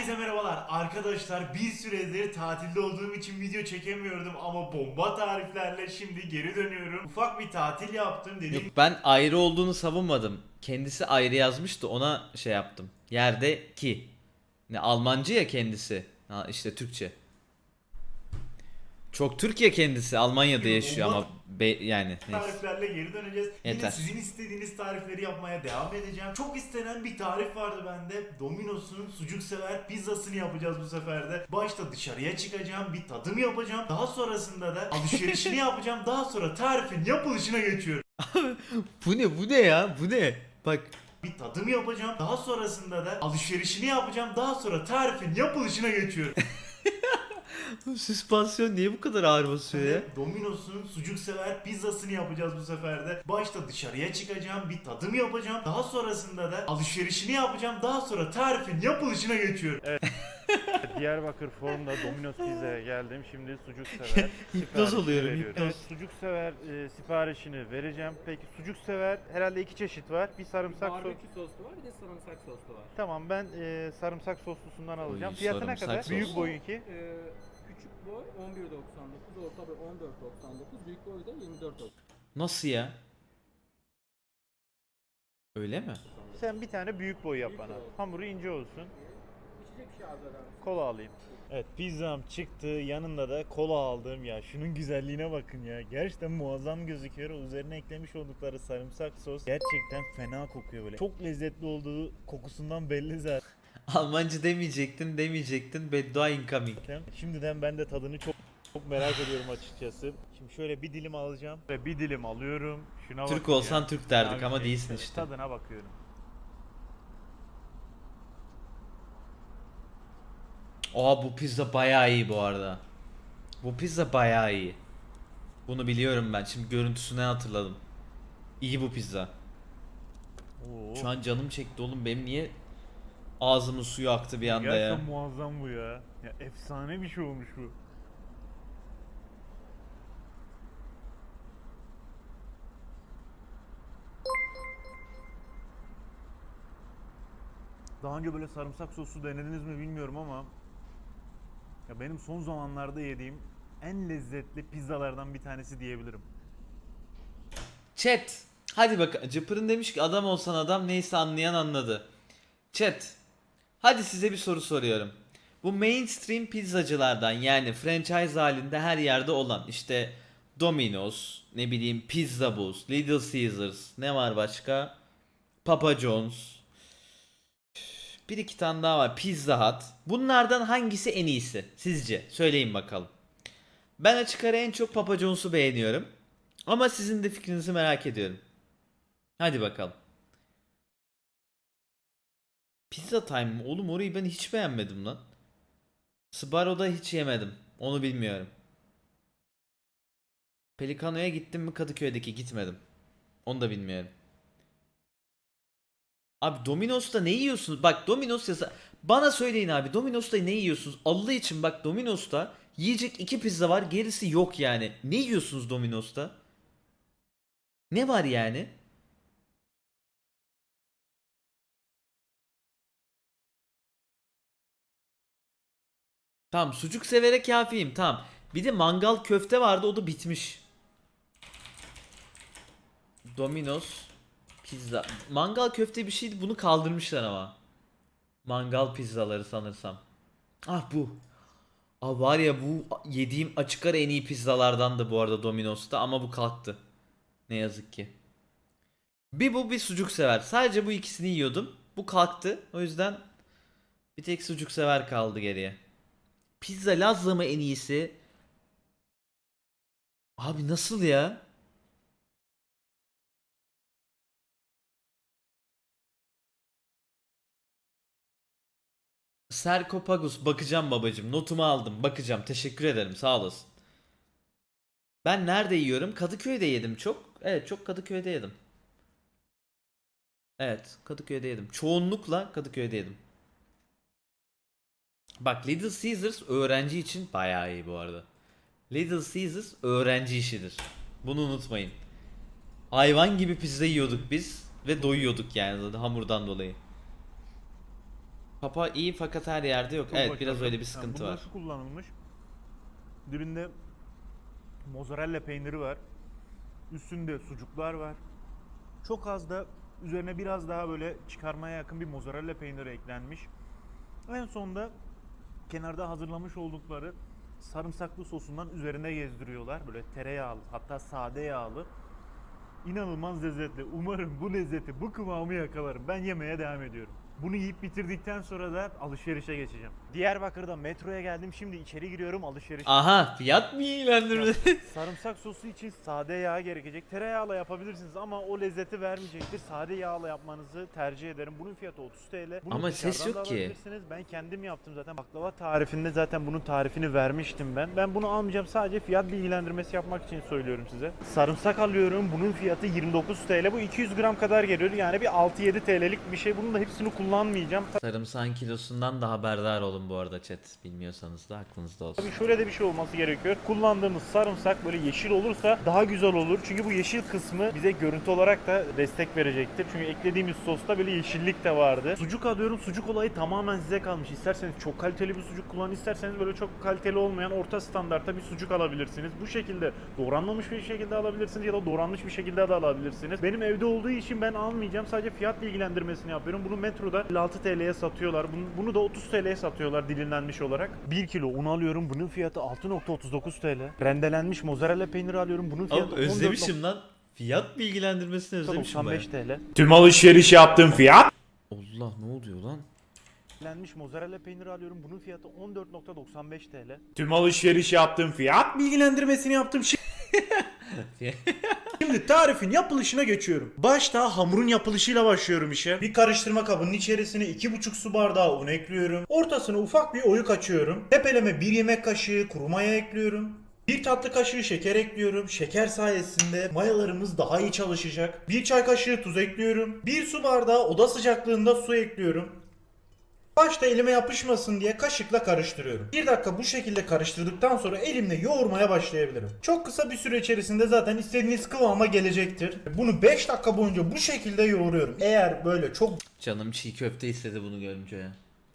Herkese merhabalar arkadaşlar bir süredir tatilde olduğum için video çekemiyordum ama bomba tariflerle şimdi geri dönüyorum. Ufak bir tatil yaptım Yok ben ayrı olduğunu savunmadım. Kendisi ayrı yazmıştı ona şey yaptım. Yerde ki. Ne Almancı ya kendisi. Ha işte Türkçe. Çok Türkiye kendisi Almanya'da yaşıyor ama be, yani neyse. tariflerle geri döneceğiz. Yine Yeter. sizin istediğiniz tarifleri yapmaya devam edeceğim. Çok istenen bir tarif vardı bende. Domino's'un sucuk sever pizzasını yapacağız bu sefer de. Başta dışarıya çıkacağım, bir tadım yapacağım. Daha sonrasında da alışverişini yapacağım. Daha sonra tarifin yapılışına geçiyorum. Bu ne bu ne ya bu ne? Bak Bir tadım yapacağım. Daha sonrasında da alışverişini yapacağım. Daha sonra tarifin yapılışına geçiyorum. süspansiyon niye bu kadar ağır basıyor ya? Domino's'un sucuk sever pizzasını yapacağız bu sefer de. Başta dışarıya çıkacağım, bir tadım yapacağım. Daha sonrasında da alışverişini yapacağım. Daha sonra tarifin yapılışına geçiyorum. Diyarbakır Forum'da Domino's Pizza'ya geldim. Şimdi sucuk sever Hipnoz siparişini oluyorum, veriyorum. hipnoz. Evet, sucuk sever e, siparişini vereceğim. Peki sucuk sever herhalde iki çeşit var. Bir sarımsak sos. Barbekü soslu var bir de sarımsak soslu var. Tamam ben e, sarımsak soslusundan alacağım. Oy, Fiyatı ne sarımsak kadar? sos. Büyük boyunki. Ee, küçük boy 11.99, orta boy 14.99, büyük boy da 24.99. Nasıl ya? Öyle mi? Sen bir tane büyük boy yap bana. Hamuru ince olsun. İçecek bir şey arzu eder misin? Kola alayım. Evet pizzam çıktı. Yanında da kola aldım ya. Şunun güzelliğine bakın ya. Gerçekten muazzam gözüküyor. Üzerine eklemiş oldukları sarımsak sos gerçekten fena kokuyor böyle. Çok lezzetli olduğu kokusundan belli zaten. Almancı demeyecektin demeyecektin beddua incoming. Şimdiden ben de tadını çok çok merak ediyorum açıkçası. Şimdi şöyle bir dilim alacağım. Ve bir dilim alıyorum. Şuna Türk olsan. Türk derdik ama değilsin işte. Tadına bakıyorum. Oha bu pizza bayağı iyi bu arada. Bu pizza bayağı iyi. Bunu biliyorum ben. Şimdi görüntüsüne hatırladım. İyi bu pizza. Oo. Şu an canım çekti oğlum. Benim niye ağzımın suyu aktı bir anda ya. Gerçekten muazzam bu ya. Ya efsane bir şey olmuş bu. Daha önce böyle sarımsak soslu denediniz mi bilmiyorum ama ya benim son zamanlarda yediğim en lezzetli pizzalardan bir tanesi diyebilirim. Chat. Hadi bak. Cıpırın demiş ki adam olsan adam neyse anlayan anladı. Chat. Hadi size bir soru soruyorum. Bu mainstream pizzacılardan yani franchise halinde her yerde olan işte Domino's, ne bileyim Pizza Bus, Little Caesars, ne var başka? Papa John's. Bir iki tane daha var. Pizza Hut. Bunlardan hangisi en iyisi sizce? Söyleyin bakalım. Ben açık ara en çok Papa John's'u beğeniyorum. Ama sizin de fikrinizi merak ediyorum. Hadi bakalım. Pizza Time mı? Oğlum orayı ben hiç beğenmedim lan. Sbarro'da hiç yemedim. Onu bilmiyorum. Pelikano'ya gittim mi Kadıköy'deki gitmedim. Onu da bilmiyorum. Abi Domino's'ta ne yiyorsunuz? Bak Domino's yasa... Bana söyleyin abi Domino's'ta ne yiyorsunuz? Allah için bak Domino's'ta yiyecek iki pizza var gerisi yok yani. Ne yiyorsunuz Domino's'ta? Ne var yani? Tamam sucuk severek kafiyim tamam. Bir de mangal köfte vardı o da bitmiş. Domino's pizza. Mangal köfte bir şeydi bunu kaldırmışlar ama. Mangal pizzaları sanırsam. Ah bu. Aa var ya bu yediğim açık ara en iyi pizzalardan da bu arada Domino's'ta ama bu kalktı. Ne yazık ki. Bir bu bir sucuk sever. Sadece bu ikisini yiyordum. Bu kalktı. O yüzden bir tek sucuk sever kaldı geriye. Pizza Lazza mı en iyisi? Abi nasıl ya? Serkopagus bakacağım babacım. Notumu aldım. Bakacağım. Teşekkür ederim. Sağ olasın. Ben nerede yiyorum? Kadıköy'de yedim çok. Evet çok Kadıköy'de yedim. Evet Kadıköy'de yedim. Çoğunlukla Kadıköy'de yedim. Bak Little Caesars öğrenci için bayağı iyi bu arada. Little Caesars öğrenci işidir. Bunu unutmayın. Hayvan gibi pizza yiyorduk biz ve doyuyorduk yani zaten hamurdan dolayı. Papa iyi fakat her yerde yok. Çok evet biraz öyle bir Yani sıkıntı bunda var. şu kullanılmış. Dibinde mozzarella peyniri var. Üstünde sucuklar var. Çok az da üzerine biraz daha böyle çıkarmaya yakın bir mozzarella peyniri eklenmiş. En sonda kenarda hazırlamış oldukları sarımsaklı sosundan üzerine gezdiriyorlar. Böyle tereyağlı hatta sade yağlı. İnanılmaz lezzetli. Umarım bu lezzeti, bu kıvamı yakalarım. Ben yemeye devam ediyorum. Bunu yiyip bitirdikten sonra da alışverişe geçeceğim. Diyarbakır'da metroya geldim. Şimdi içeri giriyorum alışveriş. Aha fiyat mı iyilendirme? Sarımsak sosu için sade yağ gerekecek. Tereyağla yapabilirsiniz ama o lezzeti vermeyecektir. Sade yağla yapmanızı tercih ederim. Bunun fiyatı 30 TL. Bunu Ama ses yok ki. Ben kendim yaptım zaten. Baklava tarifinde zaten bunun tarifini vermiştim ben. Ben bunu almayacağım. Sadece fiyat bilgilendirmesi yapmak için söylüyorum size. Sarımsak alıyorum. Bunun fiyatı 29 TL. Bu 200 gram kadar geliyor. Yani bir 6-7 TL'lik bir şey. Bunun da hepsini kullanmayacağım. Sarımsağın kilosundan da haberdar olun bu arada chat. Bilmiyorsanız da aklınızda olsun. Tabii şöyle de bir şey olması gerekiyor. Kullandığımız sarımsak böyle yeşil olursa daha güzel olur. Çünkü bu yeşil kısmı bize görüntü olarak da destek verecektir. Çünkü eklediğimiz sosta böyle yeşillik de vardı. Sucuk alıyorum. Sucuk olayı tamamen size kalmış. İsterseniz çok kaliteli bir sucuk kullan, isterseniz böyle çok kaliteli olmayan orta standartta bir sucuk alabilirsiniz. Bu şekilde doğranmamış bir şekilde alabilirsiniz ya da doğranmış bir şekilde de alabilirsiniz. Benim evde olduğu için ben almayacağım. Sadece fiyat bilgilendirmesini yapıyorum. Bunu metroda 56 TL'ye satıyorlar. Bunu, bunu da 30 TL'ye satıyorlar dilimlenmiş olarak. 1 kilo un alıyorum. Bunun fiyatı 6.39 TL. Rendelenmiş mozzarella peyniri alıyorum. Bunun fiyatı Oğlum özlemişim lan. Fiyat bilgilendirmesini özlemişim 95 bayağı. TL. Tüm alışveriş yaptığım fiyat Allah ne oluyor lan? Rendelenmiş mozzarella peyniri alıyorum. Bunun fiyatı 14.95 TL. Tüm alışveriş yaptığım fiyat bilgilendirmesini yaptım. Şimdi tarifin yapılışına geçiyorum. Başta hamurun yapılışıyla başlıyorum işe. Bir karıştırma kabının içerisine 2,5 su bardağı un ekliyorum. Ortasına ufak bir oyuk açıyorum. Tepeleme 1 yemek kaşığı kuru maya ekliyorum. Bir tatlı kaşığı şeker ekliyorum. Şeker sayesinde mayalarımız daha iyi çalışacak. Bir çay kaşığı tuz ekliyorum. Bir su bardağı oda sıcaklığında su ekliyorum. Başta elime yapışmasın diye kaşıkla karıştırıyorum. Bir dakika bu şekilde karıştırdıktan sonra elimle yoğurmaya başlayabilirim. Çok kısa bir süre içerisinde zaten istediğiniz kıvama gelecektir. Bunu 5 dakika boyunca bu şekilde yoğuruyorum. Eğer böyle çok Canım çiğ köfte istedi bunu görünce.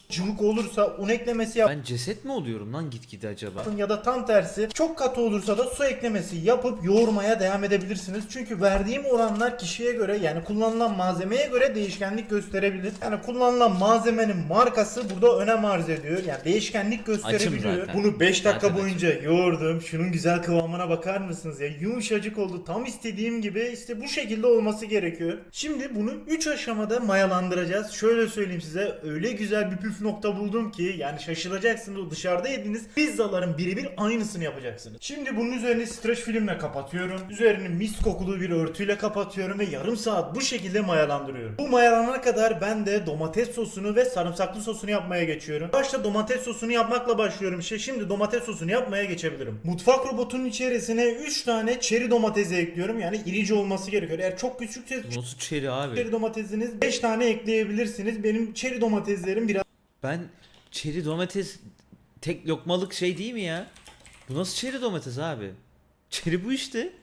Cıvık olursa un eklemesi yapın Ben ceset mi oluyorum lan gitgide acaba? ya da tam tersi çok katı olursa da su eklemesi yapıp yoğurmaya devam edebilirsiniz. Çünkü verdiğim oranlar kişiye göre yani kullanılan malzemeye göre değişkenlik gösterebilir. Yani kullanılan malzemenin markası burada önem arz ediyor. Yani değişkenlik gösterebiliyor. Bunu 5 dakika Zaten boyunca yoğurdum. Şunun güzel kıvamına bakar mısınız ya? Yumuşacık oldu. Tam istediğim gibi işte bu şekilde olması gerekiyor. Şimdi bunu 3 aşamada mayalandıracağız. Şöyle söyleyeyim size. Öyle güzel bir püf nokta buldum ki yani şaşıracaksınız. Dışarıda yediğiniz pizzaların birebir aynısını yapacaksınız. Şimdi bunun üzerini streç filmle kapatıyorum. Üzerini mis kokulu bir örtüyle kapatıyorum ve yarım saat bu şekilde mayalandırıyorum. Bu mayalanana kadar ben de domates sosunu ve sarımsaklı sosunu yapmaya geçiyorum. Başta domates sosunu yapmakla başlıyorum işte. Şimdi domates sosunu yapmaya geçebilirim. Mutfak robotunun içerisine 3 tane çeri domatesi ekliyorum. Yani irici olması gerekiyor. Eğer çok küçükse Nasıl çeri abi? çeri domatesiniz 5 tane ekleyebilirsiniz. Benim çeri domateslerim biraz Ben çeri domates tek lokmalık şey değil mi ya? Bu nasıl çeri domates abi? Çeri bu işte.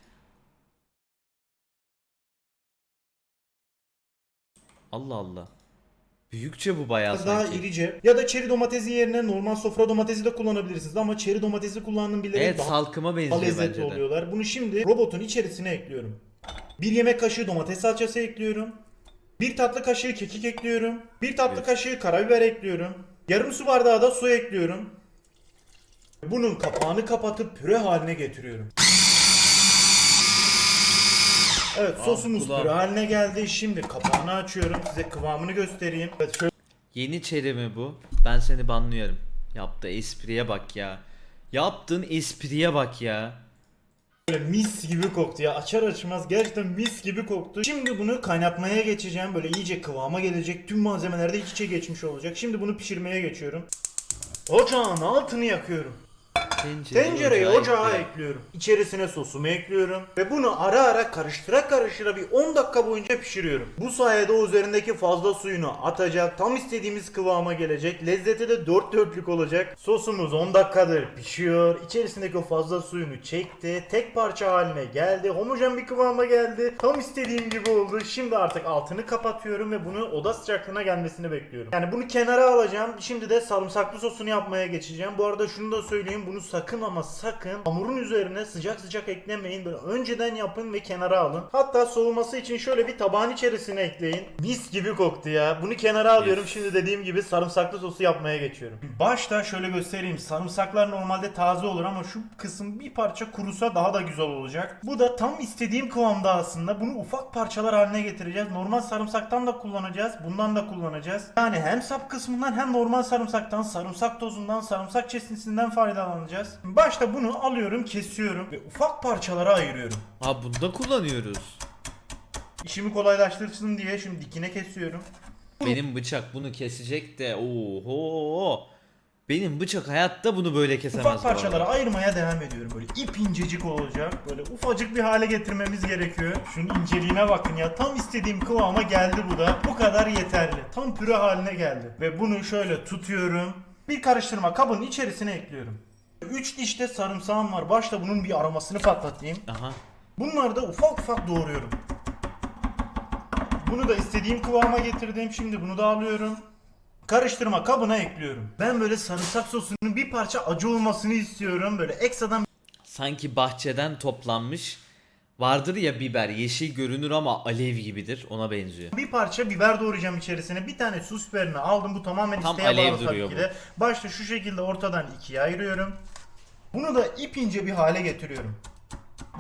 Allah Allah. Büyükçe bu bayağı Biraz daha sanki. irice. Ya da çeri domatesi yerine normal sofra domatesi de kullanabilirsiniz ama çeri domatesi kullandığım bilerek Evet daha salkıma benziyor lezzetli bence de. oluyorlar. Bunu şimdi robotun içerisine ekliyorum. Bir yemek kaşığı domates salçası ekliyorum. Bir tatlı kaşığı kekik ekliyorum. Bir tatlı Evet. kaşığı karabiber ekliyorum. Yarım su bardağı da su ekliyorum. Bunun kapağını kapatıp püre haline getiriyorum. Evet Ah, sosumuz püre haline geldi. Şimdi kapağını açıyorum. Size kıvamını göstereyim. Evet şöyle Yeni çeri mi bu? Ben seni banlıyorum. Yaptığı espriye bak ya. Yaptığın espriye bak ya. Böyle mis gibi koktu ya. Açar açmaz gerçekten mis gibi koktu. Şimdi bunu kaynatmaya geçeceğim. Böyle iyice kıvama gelecek. Tüm malzemeler de iç içe geçmiş olacak. Şimdi bunu pişirmeye geçiyorum. Ocağın altını yakıyorum. Tencereyi Tencereyi ocağa ekliyorum. İçerisine sosumu ekliyorum. Ve bunu ara ara karıştıra karıştıra bir 10 dakika boyunca pişiriyorum. Bu sayede o üzerindeki fazla suyunu atacak. Tam istediğimiz kıvama gelecek. Lezzeti de dört dörtlük olacak. Sosumuz 10 dakikadır pişiyor. İçerisindeki o fazla suyunu çekti. Tek parça haline geldi. Homojen bir kıvama geldi. Tam istediğim gibi oldu. Şimdi artık altını kapatıyorum ve bunu oda sıcaklığına gelmesini bekliyorum. Yani bunu kenara alacağım. Şimdi de sarımsaklı sosunu yapmaya geçeceğim. Bu arada şunu da söyleyeyim. Bunu sakın ama sakın hamurun üzerine sıcak sıcak eklemeyin. Böyle önceden yapın ve kenara alın. Hatta soğuması için şöyle bir tabağın içerisine ekleyin. Mis gibi koktu ya. Bunu kenara alıyorum. Şimdi dediğim gibi sarımsaklı sosu yapmaya geçiyorum. Başta şöyle göstereyim. Sarımsaklar normalde taze olur ama şu kısım bir parça kurusa daha da güzel olacak. Bu da tam istediğim kıvamda aslında. Bunu ufak parçalar haline getireceğiz. Normal sarımsaktan da kullanacağız. Bundan da kullanacağız. Yani hem sap kısmından hem normal sarımsaktan, sarımsak tozundan, sarımsak çesintisinden faydalanacağız. Başta bunu alıyorum, kesiyorum ve ufak parçalara ayırıyorum. Ha bunu da kullanıyoruz. İşimi kolaylaştırsın diye şimdi dikine kesiyorum. Benim bıçak bunu kesecek de oho. Benim bıçak hayatta bunu böyle kesemez Ufak bu arada. parçalara ayırmaya devam ediyorum. Böyle ip incecik olacak. Böyle ufacık bir hale getirmemiz gerekiyor. Şunun inceliğine bakın ya. Tam istediğim kıvama geldi bu da. Bu kadar yeterli. Tam püre haline geldi. Ve bunu şöyle tutuyorum. Bir karıştırma kabının içerisine ekliyorum. 3 diş de sarımsağım var. Başta bunun bir aromasını patlatayım. Aha. Bunları da ufak ufak doğruyorum. Bunu da istediğim kıvama getirdim. Şimdi bunu da alıyorum. Karıştırma kabına ekliyorum. Ben böyle sarımsak sosunun bir parça acı olmasını istiyorum. Böyle ekstradan Sanki bahçeden toplanmış. Vardır ya biber yeşil görünür ama alev gibidir ona benziyor. bir parça biber doğrayacağım içerisine. Bir tane sus biberini aldım. Bu tamamen Tam isteğe alev bağlı tabii duruyor ki bu. de. Başta şu şekilde ortadan ikiye ayırıyorum. Bunu da ip ince bir hale getiriyorum.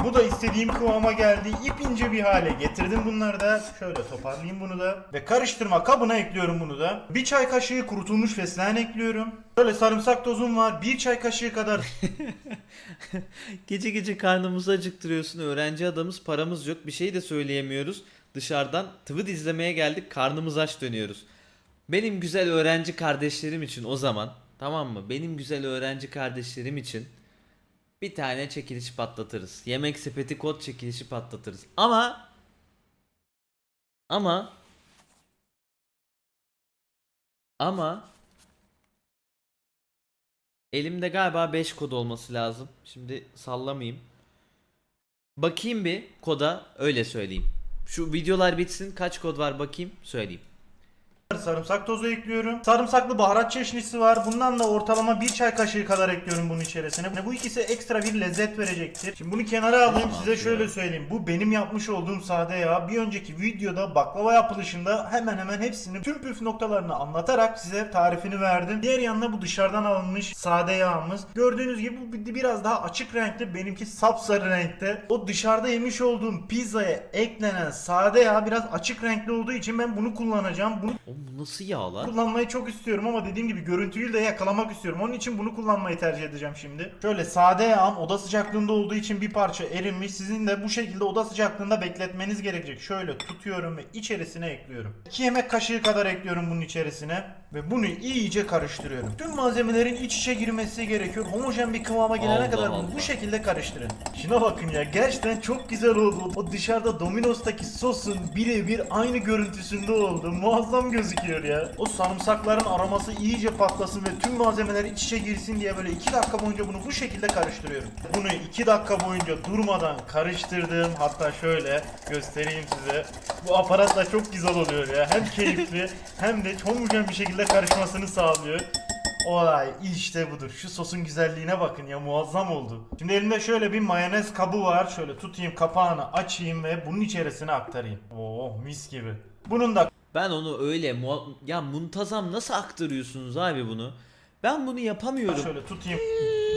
Bu da istediğim kıvama geldi. İp ince bir hale getirdim bunları da. Şöyle toparlayayım bunu da. Ve karıştırma kabına ekliyorum bunu da. Bir çay kaşığı kurutulmuş fesleğen ekliyorum. Şöyle sarımsak tozum var. Bir çay kaşığı kadar Gece gece karnımızı acıktırıyorsun. Öğrenci adamız paramız yok. Bir şey de söyleyemiyoruz. Dışarıdan tıvı izlemeye geldik. Karnımız aç dönüyoruz. Benim güzel öğrenci kardeşlerim için o zaman tamam mı? Benim güzel öğrenci kardeşlerim için bir tane çekiliş patlatırız. Yemek sepeti kod çekilişi patlatırız. Ama ama ama Elimde galiba 5 kod olması lazım. Şimdi sallamayayım. Bakayım bir koda öyle söyleyeyim. Şu videolar bitsin kaç kod var bakayım söyleyeyim. Sarımsak tozu ekliyorum. Sarımsaklı baharat çeşnisi var. Bundan da ortalama bir çay kaşığı kadar ekliyorum bunun içerisine. Bu ikisi ekstra bir lezzet verecektir. Şimdi bunu kenara alayım size ya. şöyle söyleyeyim. Bu benim yapmış olduğum sade yağ. Bir önceki videoda baklava yapılışında hemen hemen hepsini tüm püf noktalarını anlatarak size tarifini verdim. Diğer yanında bu dışarıdan alınmış sade yağımız. Gördüğünüz gibi bu bir- biraz daha açık renkli. Benimki sapsarı renkte. O dışarıda yemiş olduğum pizzaya eklenen sade yağ biraz açık renkli olduğu için ben bunu kullanacağım. Bunu bu nasıl yağ lan? kullanmayı çok istiyorum ama dediğim gibi görüntüyü de yakalamak istiyorum. Onun için bunu kullanmayı tercih edeceğim şimdi. Şöyle sade yağım oda sıcaklığında olduğu için bir parça erinmiş. Sizin de bu şekilde oda sıcaklığında bekletmeniz gerekecek. Şöyle tutuyorum ve içerisine ekliyorum. 2 yemek kaşığı kadar ekliyorum bunun içerisine ve bunu iyice karıştırıyorum. Tüm malzemelerin iç içe girmesi gerekiyor. Homojen bir kıvama gelene Allah kadar bunu Allah. bu şekilde karıştırın. Şuna bakın ya gerçekten çok güzel oldu. O dışarıda Domino's'taki sosun birebir aynı görüntüsünde oldu. Muazzam gözüküyor ya. O sarımsakların aroması iyice patlasın ve tüm malzemeler iç içe girsin diye böyle 2 dakika boyunca bunu bu şekilde karıştırıyorum. Bunu 2 dakika boyunca durmadan karıştırdım. Hatta şöyle göstereyim size. Bu aparatla çok güzel oluyor ya. Hem keyifli hem de homojen bir şekilde karışmasını sağlıyor. Olay işte budur. Şu sosun güzelliğine bakın ya muazzam oldu. Şimdi elimde şöyle bir mayonez kabı var. Şöyle tutayım kapağını açayım ve bunun içerisine aktarayım. Oo mis gibi. Bunun da Ben onu öyle ya muntazam nasıl aktarıyorsunuz abi bunu? Ben bunu yapamıyorum. şöyle tutayım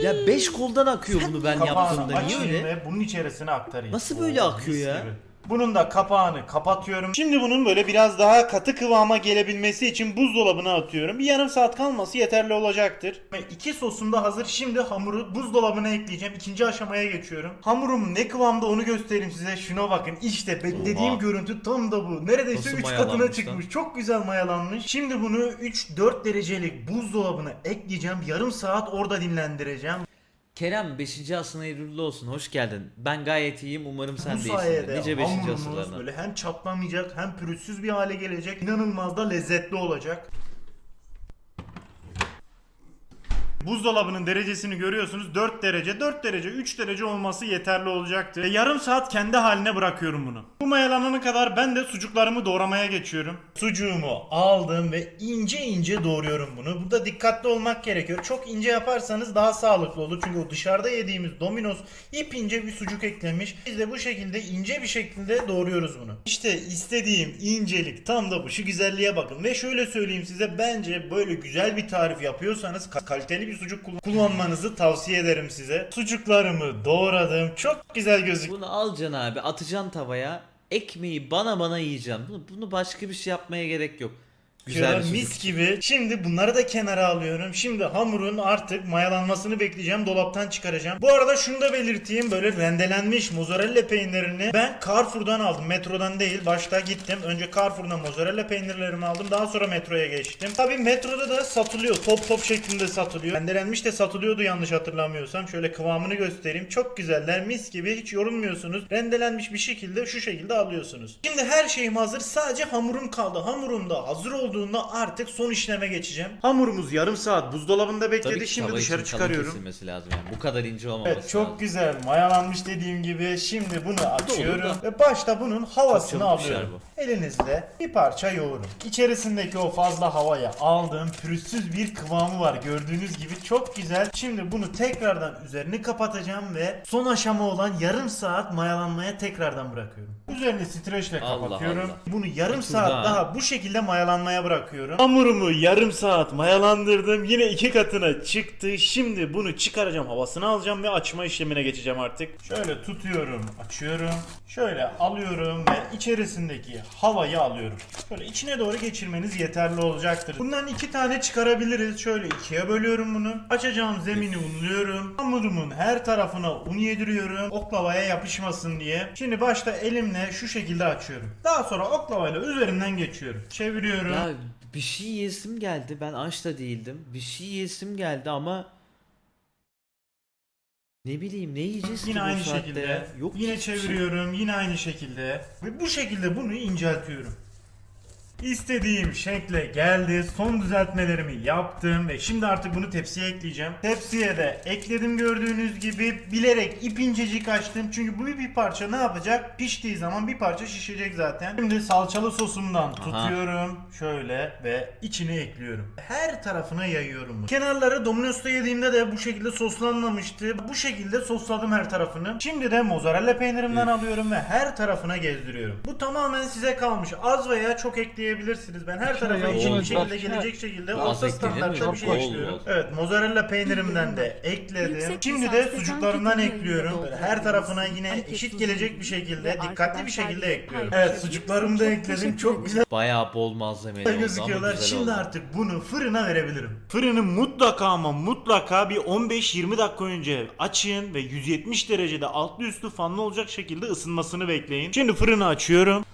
Ya 5 koldan akıyor bunu ben kapağını yaptığımda. Niye açayım öyle? ve bunun içerisine aktarayım. Nasıl böyle Oo, akıyor mis ya? gibi. Bunun da kapağını kapatıyorum. Şimdi bunun böyle biraz daha katı kıvama gelebilmesi için buzdolabına atıyorum. Bir yarım saat kalması yeterli olacaktır. Ve iki sosum da hazır. Şimdi hamuru buzdolabına ekleyeceğim. İkinci aşamaya geçiyorum. Hamurum ne kıvamda onu göstereyim size. Şuna bakın. İşte beklediğim Oha. görüntü tam da bu. Neredeyse Nasıl 3 mayalanmış katına lan? çıkmış. Çok güzel mayalanmış. Şimdi bunu 3-4 derecelik buzdolabına ekleyeceğim. Yarım saat orada dinlendireceğim. Kerem 5. asrına hayırlı olsun. Hoş geldin. Ben gayet iyiyim. Umarım sen Bu de iyisindir. sayede Nice 5. hamurumuz asırlarına. böyle hem çatlamayacak hem pürüzsüz bir hale gelecek. İnanılmaz da lezzetli olacak. Buzdolabının derecesini görüyorsunuz 4 derece 4 derece 3 derece olması yeterli olacaktır. Ve yarım saat kendi haline bırakıyorum bunu. Bu mayalanana kadar ben de sucuklarımı doğramaya geçiyorum. Sucuğumu aldım ve ince ince doğruyorum bunu. Burada dikkatli olmak gerekiyor. Çok ince yaparsanız daha sağlıklı olur. Çünkü o dışarıda yediğimiz Domino's ip ince bir sucuk eklemiş. Biz de bu şekilde ince bir şekilde doğruyoruz bunu. İşte istediğim incelik tam da bu. Şu güzelliğe bakın. Ve şöyle söyleyeyim size bence böyle güzel bir tarif yapıyorsanız ka- kaliteli bir sucuk kullan- kullanmanızı tavsiye ederim size. Sucuklarımı doğradım. Çok güzel gözüküyor. Bunu alacaksın abi. Atacaksın tavaya. Ekmeği bana bana yiyeceğim. Bunu, bunu başka bir şey yapmaya gerek yok. Güzel bir sucuk. mis gibi. Şimdi bunları da kenara alıyorum. Şimdi hamurun artık mayalanmasını bekleyeceğim. Dolaptan çıkaracağım. Bu arada şunu da belirteyim. Böyle rendelenmiş mozzarella peynirini ben Carrefour'dan aldım. Metrodan değil. Başta gittim. Önce Carrefour'dan mozzarella peynirlerimi aldım. Daha sonra metroya geçtim. Tabii metroda da satılıyor. Top top şeklinde satılıyor. Rendelenmiş de satılıyordu yanlış hatırlamıyorsam. Şöyle kıvamını göstereyim. Çok güzeller. Mis gibi. Hiç yorulmuyorsunuz. Rendelenmiş bir şekilde şu şekilde alıyorsunuz. Şimdi her şeyim hazır. Sadece hamurum kaldı. Hamurum da hazır olduğunda artık son işleme geçeceğim. Hamurumuz yarım saat buzdolabında bekledi. Tabii ki Şimdi tava dışarı için kalın çıkarıyorum. kesilmesi lazım yani. Bu kadar ince olmaması Evet çok lazım. güzel mayalanmış dediğim gibi şimdi bunu açıyorum da. ve başta bunun havasını çabuk pişer alıyorum. Elinizle bir parça yoğurun. İçerisindeki o fazla havayı aldım. Pürüzsüz bir kıvamı var gördüğünüz gibi çok güzel. Şimdi bunu tekrardan üzerini kapatacağım ve son aşama olan yarım saat mayalanmaya tekrardan bırakıyorum. Üzerini streçle Allah kapatıyorum. Allah. Bunu yarım Bir tur saat daha. daha bu şekilde mayalanmaya bırakıyorum. Hamurumu yarım saat mayalandırdım. Yine iki katına çıktı. Şimdi bunu çıkaracağım. Havasını alacağım ve açma işlemine geçeceğim artık. Şöyle tutuyorum, açıyorum. Şöyle alıyorum ve içerisindeki havayı alıyorum. Şöyle içine doğru geçirmeniz yeterli olacaktır. Bundan iki tane çıkarabiliriz. Şöyle ikiye bölüyorum bunu. Açacağım zemini unluyorum. Hamurumun her tarafına un yediriyorum. Oklavaya yapışmasın diye. Şimdi başta elimle şu şekilde açıyorum. Daha sonra oklavayla üzerinden geçiyorum. Çeviriyorum. Ya bir şey yesim geldi. Ben aç da değildim. Bir şey yesim geldi ama ne bileyim ne yiyeceğiz ki Yine bu aynı saatte şekilde. Yok yine hiçbir şey. çeviriyorum. Yine aynı şekilde. Ve bu şekilde bunu inceltiyorum. İstediğim şekle geldi. Son düzeltmelerimi yaptım ve şimdi artık bunu tepsiye ekleyeceğim. Tepsiye de ekledim gördüğünüz gibi. Bilerek ip incecik açtım. Çünkü bu bir parça ne yapacak? Piştiği zaman bir parça şişecek zaten. Şimdi salçalı sosumdan tutuyorum. Şöyle ve içine ekliyorum. Her tarafına yayıyorum bunu. Kenarları Domino's'ta yediğimde de bu şekilde soslanmamıştı. Bu şekilde sosladım her tarafını. Şimdi de mozzarella peynirimden alıyorum ve her tarafına gezdiriyorum. Bu tamamen size kalmış. Az veya çok ekleyebilirsiniz. Ben her tarafa eşit bir şekilde gelecek şekilde orta standartta bir şey bol. Evet mozzarella peynirimden de ekledim. Şimdi de can ekliyorum. Böyle her tarafına yine eşit gelecek bir şekilde dikkatli bir şekilde ekliyorum. Evet sucuklarımı da ekledim. Çok güzel Bayağı bol malzemeli oldu ama gözüküyorlar. güzel Şimdi oldu. artık bunu fırına verebilirim. Fırını mutlaka ama mutlaka bir 15-20 dakika önce açın ve 170 derecede altlı üstü fanlı olacak şekilde ısınmasını bekleyin. Şimdi fırını açıyorum.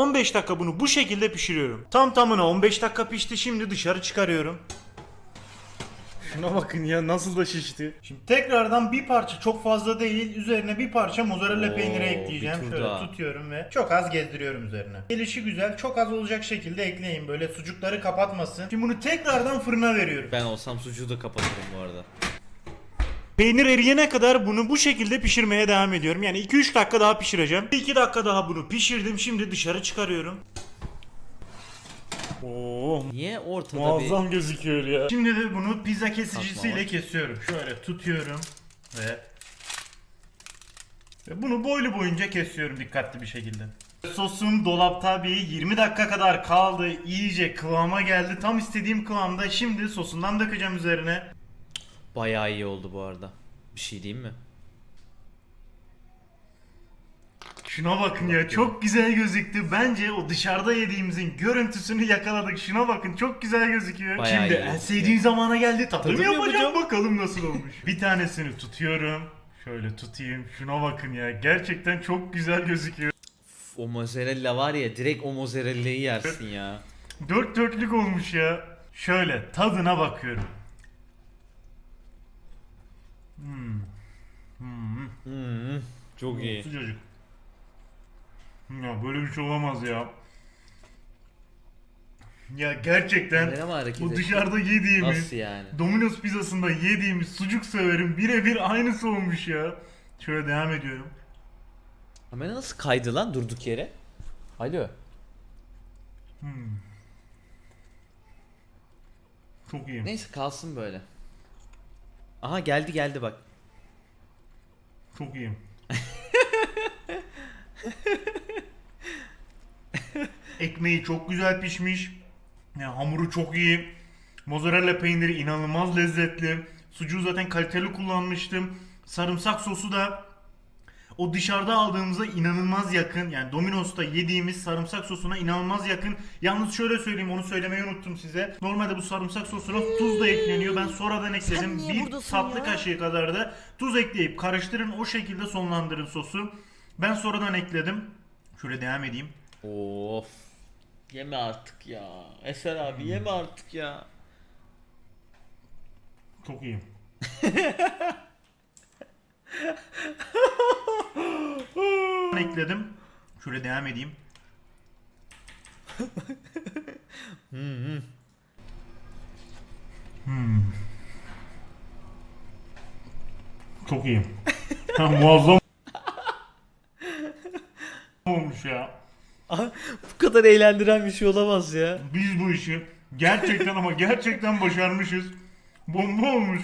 15 dakika bunu bu şekilde pişiriyorum. Tam tamına 15 dakika pişti. Şimdi dışarı çıkarıyorum. Şuna bakın ya nasıl da şişti. Şimdi tekrardan bir parça çok fazla değil üzerine bir parça mozzarella Oo, peyniri bir ekleyeceğim. tur Şöyle daha. tutuyorum ve çok az gezdiriyorum üzerine. Gelişi güzel çok az olacak şekilde ekleyin böyle sucukları kapatmasın. Şimdi bunu tekrardan fırına veriyorum. Ben olsam sucuğu da kapatırım bu arada. Peynir eriyene kadar bunu bu şekilde pişirmeye devam ediyorum. Yani 2-3 dakika daha pişireceğim. 2 dakika daha bunu pişirdim. Şimdi dışarı çıkarıyorum. Oo, Niye ortada Muazzam gözüküyor ya. Şimdi de bunu pizza kesicisiyle kesiyorum. Şöyle tutuyorum ve ve bunu boylu boyunca kesiyorum dikkatli bir şekilde. Sosum dolapta bir 20 dakika kadar kaldı. İyice kıvama geldi. Tam istediğim kıvamda. Şimdi sosundan dökeceğim üzerine. Bayağı iyi oldu bu arada. Bir şey diyeyim mi? Şuna bakın ya çok güzel gözüktü. Bence o dışarıda yediğimizin görüntüsünü yakaladık. Şuna bakın çok güzel gözüküyor. Bayağı Şimdi iyi en gözüküyor. sevdiğim zamana geldi. Tadım, Tadım yapacağım. yapacağım. Bakalım nasıl olmuş. bir tanesini tutuyorum. Şöyle tutayım. Şuna bakın ya. Gerçekten çok güzel gözüküyor. Uf, o mozzarella var ya direkt o mozzarella'yı yersin ya. Dört dörtlük olmuş ya. Şöyle tadına bakıyorum. Hmm. Hmm. Hmm, çok iyi. Sıcacık. Ya böyle bir şey olamaz ya. Ya gerçekten Kamera mı hareket bu dışarıda yediğimiz Nasıl yani? Domino's pizzasında yediğimiz sucuk severim birebir aynısı olmuş ya. Şöyle devam ediyorum. Kamera nasıl kaydı lan durduk yere? Alo. Hmm. Çok iyi. Neyse kalsın böyle. Aha geldi geldi bak. Çok iyi. Ekmeği çok güzel pişmiş. Yani hamuru çok iyi. Mozzarella peyniri inanılmaz lezzetli. Sucuğu zaten kaliteli kullanmıştım. Sarımsak sosu da o dışarıda aldığımıza inanılmaz yakın. Yani Domino's'ta yediğimiz sarımsak sosuna inanılmaz yakın. Yalnız şöyle söyleyeyim onu söylemeyi unuttum size. Normalde bu sarımsak sosuna tuz da ekleniyor. Ben sonradan ekledim. niye Bir buradasın tatlı ya? kaşığı kadar da tuz ekleyip karıştırın. O şekilde sonlandırın sosu. Ben sonradan ekledim. Şöyle devam edeyim. Of. Yeme artık ya. Eser abi yeme artık ya. Çok iyi. ekledim. Şöyle devam edeyim. Hmm. Çok iyi. Ha, muazzam olmuş ya. Bu kadar eğlendiren bir şey olamaz ya. Biz bu işi gerçekten ama gerçekten başarmışız. Bomba olmuş.